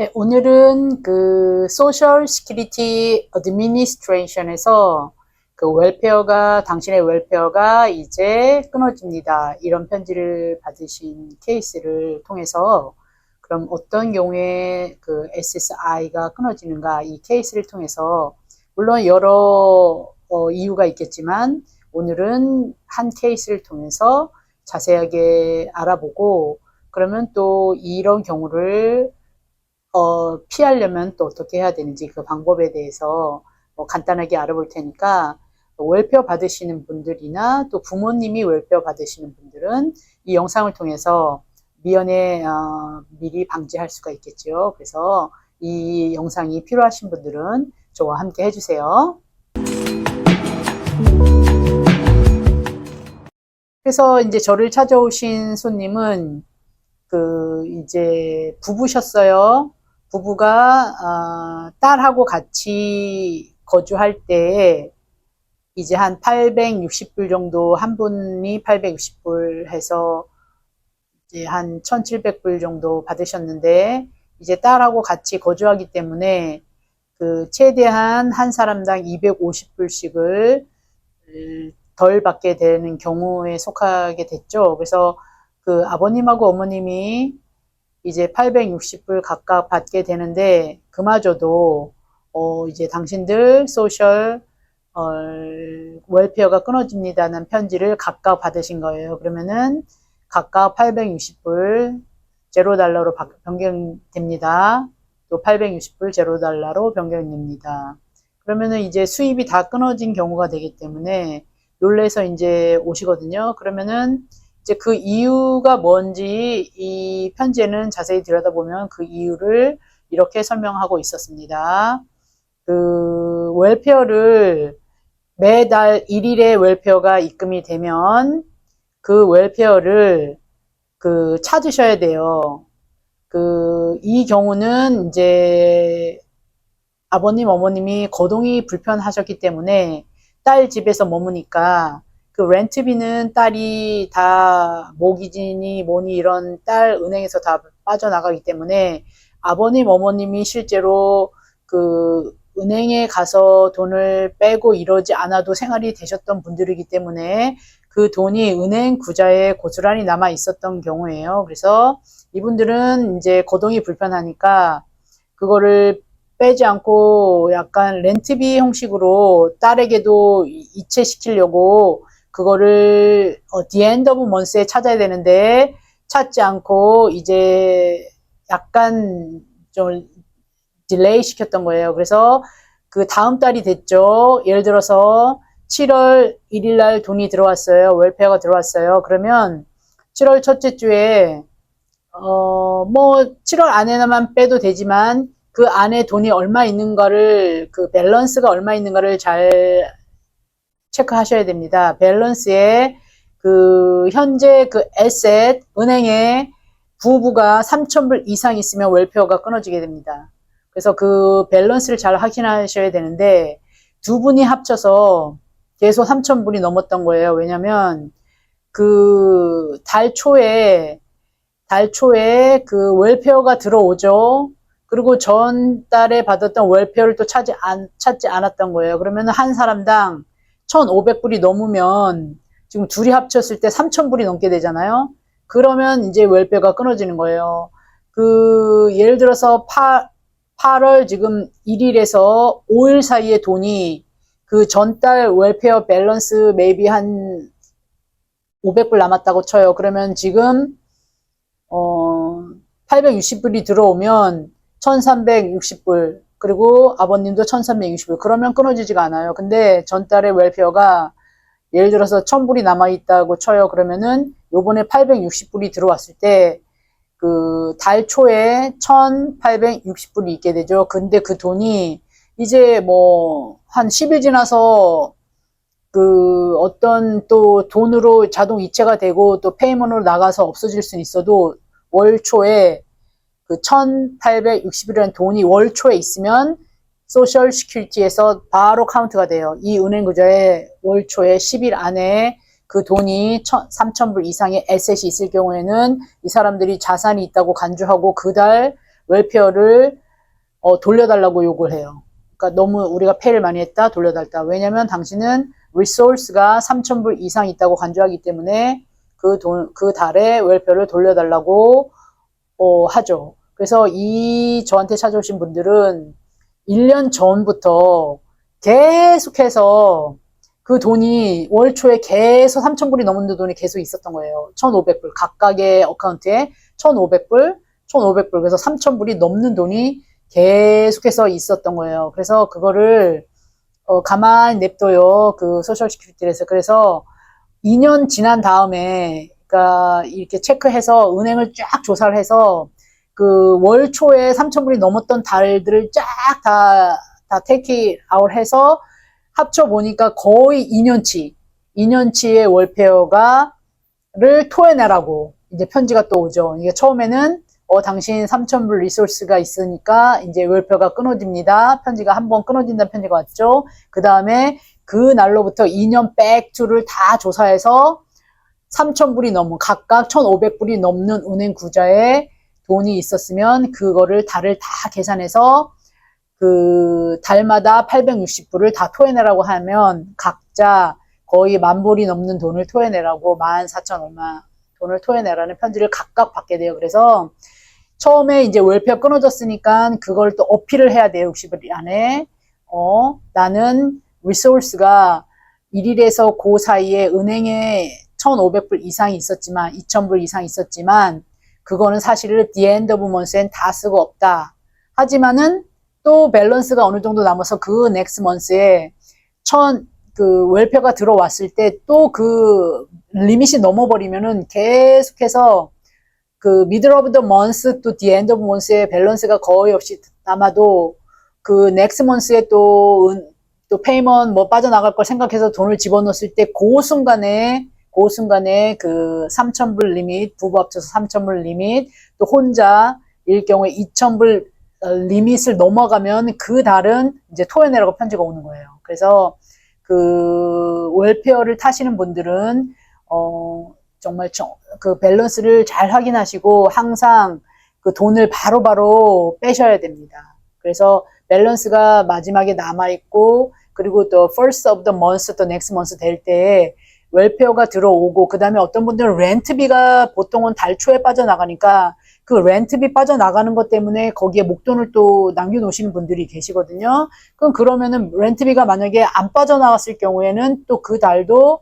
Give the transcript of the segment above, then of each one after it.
네, 오늘은 그 소셜 시큐리티 어드미니스트레이션에서 그 웰페어가 당신의 웰페어가 이제 끊어집니다. 이런 편지를 받으신 케이스를 통해서 그럼 어떤 경우에 그 SSI가 끊어지는가 이 케이스를 통해서 물론 여러 어, 이유가 있겠지만 오늘은 한 케이스를 통해서 자세하게 알아보고 그러면 또 이런 경우를 어, 피하려면 또 어떻게 해야 되는지 그 방법에 대해서 뭐 간단하게 알아볼 테니까 웰페어 받으시는 분들이나 또 부모님이 웰페어 받으시는 분들은 이 영상을 통해서 미연에 어, 미리 방지할 수가 있겠죠. 그래서 이 영상이 필요하신 분들은 저와 함께 해주세요. 그래서 이제 저를 찾아오신 손님은 그 이제 부부셨어요. 부부가 어, 딸하고 같이 거주할 때 이제 한 860불 정도 한 분이 860불 해서 이제 한 1700불 정도 받으셨는데 이제 딸하고 같이 거주하기 때문에 그 최대한 한 사람당 250불씩을 덜 받게 되는 경우에 속하게 됐죠. 그래서 그 아버님하고 어머님이 이제 860불 각각 받게 되는데 그마저도 어 이제 당신들 소셜 어 웰페어가 끊어집니다는 편지를 각각 받으신 거예요. 그러면은 각각 860불 제로 달러로 변경됩니다. 또 860불 제로 달러로 변경됩니다. 그러면은 이제 수입이 다 끊어진 경우가 되기 때문에 놀래서 이제 오시거든요. 그러면은 이제 그 이유가 뭔지 이 편지에는 자세히 들여다보면 그 이유를 이렇게 설명하고 있었습니다. 그 웰페어를 매달 1일에 웰페어가 입금이 되면 그 웰페어를 그 찾으셔야 돼요. 그 이 경우는 이제 아버님 어머님이 거동이 불편하셨기 때문에 딸 집에서 머무니까 그 렌트비는 딸이 다 모기지니 뭐니 이런 딸 은행에서 다 빠져나가기 때문에 아버님 어머님이 실제로 그 은행에 가서 돈을 빼고 이러지 않아도 생활이 되셨던 분들이기 때문에 그 돈이 은행 구자에 고스란히 남아 있었던 경우예요. 그래서 이분들은 이제 거동이 불편하니까 그거를 빼지 않고 약간 렌트비 형식으로 딸에게도 이체시키려고 그거를 어, the end of month에 찾아야 되는데 찾지 않고 이제 약간 좀 딜레이 시켰던 거예요. 그래서 그 다음 달이 됐죠. 예를 들어서 7월 1일 날 돈이 들어왔어요. 웰페어가 들어왔어요. 그러면 7월 첫째 주에 어 뭐 7월 안에만 빼도 되지만 그 안에 돈이 얼마 있는가를 그 밸런스가 얼마 있는가를 잘 체크하셔야 됩니다. 밸런스에 그 현재 그 에셋 은행에 부부가 3,000불 이상 있으면 웰페어가 끊어지게 됩니다. 그래서 그 밸런스를 잘 확인하셔야 되는데 두 분이 합쳐서 계속 3,000불이 넘었던 거예요. 왜냐면 그 달 초에 달 초에 그 웰페어가 들어오죠. 그리고 전달에 받았던 웰페어를 또 찾지, 않, 찾지 않았던 거예요. 그러면 한 사람당 1,500불이 넘으면 지금 둘이 합쳤을 때 3,000불이 넘게 되잖아요. 그러면 이제 웰페어가 끊어지는 거예요. 그 예를 들어서 8, 8월 지금 1일에서 5일 사이에 돈이 그 전달 웰페어 밸런스 메이비 한 500불 남았다고 쳐요. 그러면 지금 어 860불이 들어오면 1360불 그리고 아버님도 1360불 그러면 끊어지지가 않아요. 근데 전달의 웰페어가 예를 들어서 1000불이 남아있다고 쳐요. 그러면은 요번에 860불이 들어왔을 때 그 달 초에 1860불이 있게 되죠. 근데 그 돈이 이제 뭐 한 10일 지나서 그 어떤 또 돈으로 자동 이체가 되고 또 페이먼으로 나가서 없어질 수는 있어도 월 초에 그 1860이라는 돈이 월 초에 있으면 소셜 시큐리티에서 바로 카운트가 돼요. 이 은행 구조에 월 초에 10일 안에 그 돈이 3,000불 이상의 에셋이 있을 경우에는 이 사람들이 자산이 있다고 간주하고 그달 웰페어를 어, 돌려달라고 요구를 해요. 그러니까 너무 우리가 페이를 많이 했다 돌려달다. 왜냐면 당신은 리소스가 3,000불 이상 있다고 간주하기 때문에 그 돈, 그 달에 웰페어를 돌려달라고 어, 하죠. 그래서 이 저한테 찾아오신 분들은 1년 전부터 계속해서 그 돈이 월 초에 계속 3,000불이 넘는 돈이 계속 있었던 거예요. 1,500불. 각각의 어카운트에 1,500불, 1,500불. 그래서 3,000불이 넘는 돈이 계속해서 있었던 거예요. 그래서 그거를 어, 가만히 냅둬요. 그 소셜 시큐리티에서. 그래서 2년 지난 다음에 그러니까 이렇게 체크해서 은행을 쫙 조사를 해서 그 월 초에 3,000불이 넘었던 달들을 쫙 다, 다 테이크 아웃 해서 합쳐 보니까 거의 2년치, 2년치의 월페어가 를 토해내라고 이제 편지가 또 오죠. 이게 처음에는 어, 당신 3,000불 리소스가 있으니까 이제 월표가 끊어집니다. 편지가 한 번 끊어진다는 편지가 왔죠. 그 다음에 그 날로부터 2년 백투를 다 조사해서 3,000불이 넘은 각각 1,500불이 넘는 은행 구자에 돈이 있었으면 그거를 달을 다 계산해서 그 달마다 860불을 다 토해내라고 하면 각자 거의 만 불이 넘는 돈을 토해내라고 14,000 얼마 돈을 토해내라는 편지를 각각 받게 돼요. 그래서 처음에 이제 월표 끊어졌으니까 그걸 또 어필을 해야 돼요. 60일 안에. 어, 나는 리소스가 1일에서 그 사이에 은행에 1,500불 이상이 있었지만 2,000불 이상 있었지만 그거는 사실을 the end of month엔 다 쓰고 없다. 하지만은 또 밸런스가 어느 정도 남아서 그 넥스 먼스에 천, 그 월표가 들어왔을 때 또 그 리밋이 넘어버리면은 계속해서 그 미들 오브 더 먼스 또디 엔드 오브 먼스의 밸런스가 거의 없이 남아도 그 넥스 먼스에 또, 은- 또 페이먼 뭐 빠져나갈 걸 생각해서 돈을 집어넣었을 때 그 순간에 그 순간에 그 3,000불 리밋, 부부 합쳐서 3,000불 리밋, 또 혼자 일 경우에 2,000불 어, 리밋을 넘어가면 그 달은 이제 토해내라고 편지가 오는 거예요. 그래서 그 월페어를 타시는 분들은 어 정말 정- 그 밸런스를 잘 확인하시고 항상 그 돈을 바로 바로 빼셔야 됩니다. 그래서 밸런스가 마지막에 남아 있고 그리고 또 first of the month 또 next month 될 때 웰페어가 들어오고 그 다음에 어떤 분들은 렌트비가 보통은 달 초에 빠져나가니까 그 렌트비 빠져나가는 것 때문에 거기에 목돈을 또 남겨놓으시는 분들이 계시거든요. 그럼 그러면은 렌트비가 만약에 안 빠져나갔을 경우에는 또 그 달도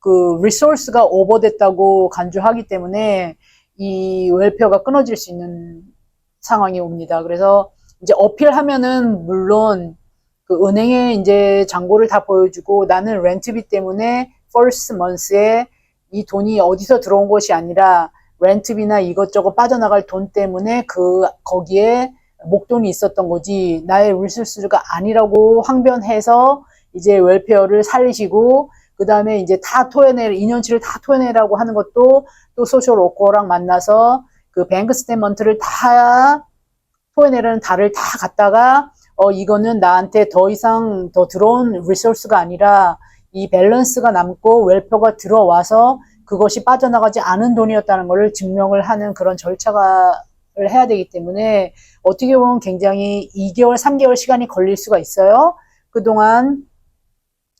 그 리소스가 오버됐다고 간주하기 때문에 이 웰페어가 끊어질 수 있는 상황이 옵니다. 그래서 이제 어필하면은 물론 그 은행에 이제 잔고를 다 보여주고 나는 렌트비 때문에 first month에 이 돈이 어디서 들어온 것이 아니라 렌트비나 이것저것 빠져나갈 돈 때문에 그 거기에 목돈이 있었던 거지 나의 리소스가 아니라고 항변해서 이제 웰페어를 살리시고 그 다음에 이제 다 토해내 2년치를 다 토해내라고 하는 것도 또 소셜 워커랑 만나서 그 뱅크 스테먼트를 다 토해내라는 달을 다 갖다가 어 이거는 나한테 더 이상 더 들어온 리소스가 아니라 이 밸런스가 남고 웰페어가 들어와서 그것이 빠져나가지 않은 돈이었다는 것을 증명을 하는 그런 절차가 를 해야 되기 때문에 어떻게 보면 굉장히 2개월, 3개월 시간이 걸릴 수가 있어요. 그동안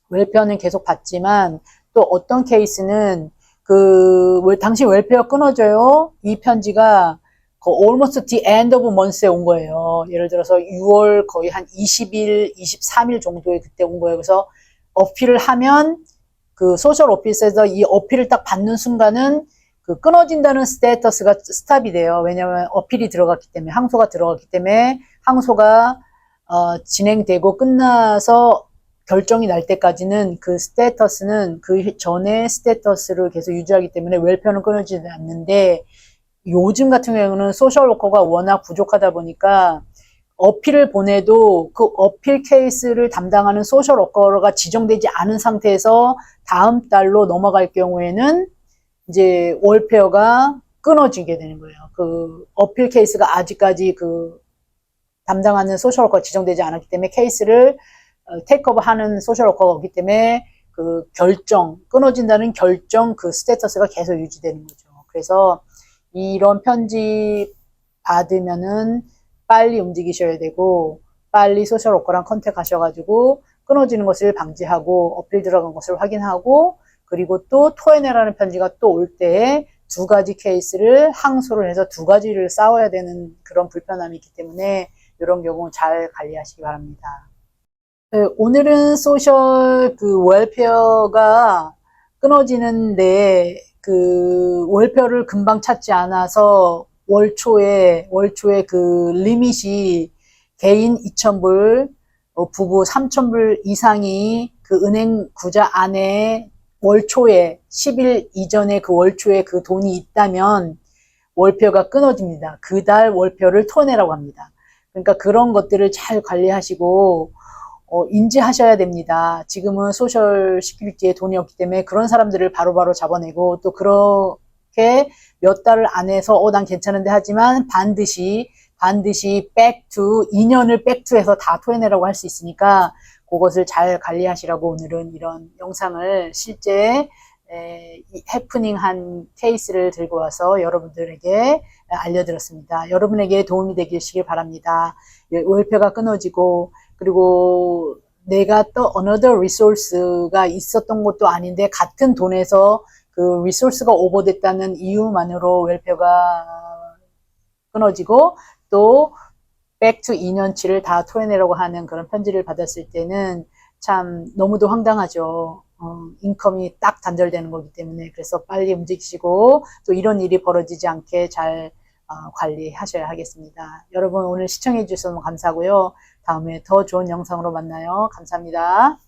웰페어는 계속 받지만 또 어떤 케이스는 그 웰- 당신 웰페어 끊어져요. 이 편지가 그 almost the end of month에 온 거예요. 예를 들어서 6월 거의 한 20일, 23일 정도에 그때 온 거예요. 그래서 어필을 하면 그 소셜 오피스에서 이 어필을 딱 받는 순간은 그 끊어진다는 스테이터스가 스탑이 돼요. 왜냐하면 어필이 들어갔기 때문에 항소가 들어갔기 때문에 항소가 어, 진행되고 끝나서 결정이 날 때까지는 그 스테이터스는 그 전에 스테이터스를 계속 유지하기 때문에 웰페어는 끊어지지 않는데 요즘 같은 경우는 소셜 워커가 워낙 부족하다 보니까 어필을 보내도 그 어필 케이스를 담당하는 소셜 워커가 지정되지 않은 상태에서 다음 달로 넘어갈 경우에는 이제 월페어가 끊어지게 되는 거예요. 그 어필 케이스가 아직까지 그 담당하는 소셜 워커가 지정되지 않았기 때문에 케이스를 어, 테이크오버 하는 소셜 워커가 없기 때문에 그 결정, 끊어진다는 결정 그 스테이터스가 계속 유지되는 거죠. 그래서 이런 편지 받으면은 빨리 움직이셔야 되고 빨리 소셜 워커랑 컨택 하셔가지고 끊어지는 것을 방지하고 어필 들어간 것을 확인하고 그리고 또 토해내라는 편지가 또 올때두 가지 케이스를 항소를 해서 두 가지를 싸워야 되는 그런 불편함이 있기 때문에 이런 경우 잘 관리하시기 바랍니다. 네, 오늘은 소셜 그 웰페어가 끊어지는데 그 월표를 금방 찾지 않아서 월 초에 월 초에 그 리밋이 개인 2,000불, 어, 부부 3,000불 이상이 그 은행 구자 안에 월 초에 10일 이전에 그 월 초에 그 돈이 있다면 월표가 끊어집니다. 그 달 월표를 토내라고 합니다. 그러니까 그런 것들을 잘 관리하시고 어, 인지하셔야 됩니다. 지금은 소셜 시큐리티에 돈이 없기 때문에 그런 사람들을 바로바로 잡아내고 또 그 렇게 몇 달을 안에서 어, 난 괜찮은데 하지만 반드시 반드시 백투 2년을 백투해서 다 토해내라고 할 수 있으니까 그것을 잘 관리하시라고 오늘은 이런 영상을 실제 에, 이 해프닝한 케이스를 들고 와서 여러분들에게 알려드렸습니다. 여러분에게 도움이 되시길 바랍니다. 예, 월표가 끊어지고 그리고 내가 또 another resource가 있었던 것도 아닌데 같은 돈에서 그 resource가 오버됐다는 이유만으로 웰표가 끊어지고 또 to 2년치를 다 토해내라고 하는 그런 편지를 받았을 때는 참 너무도 황당하죠. 어, 인컴이 딱 단절되는 거기 때문에 그래서 빨리 움직이시고 또 이런 일이 벌어지지 않게 잘 어, 관리하셔야 하겠습니다. 여러분 오늘 시청해 주셔서 감사하고요. 다음에 더 좋은 영상으로 만나요. 감사합니다.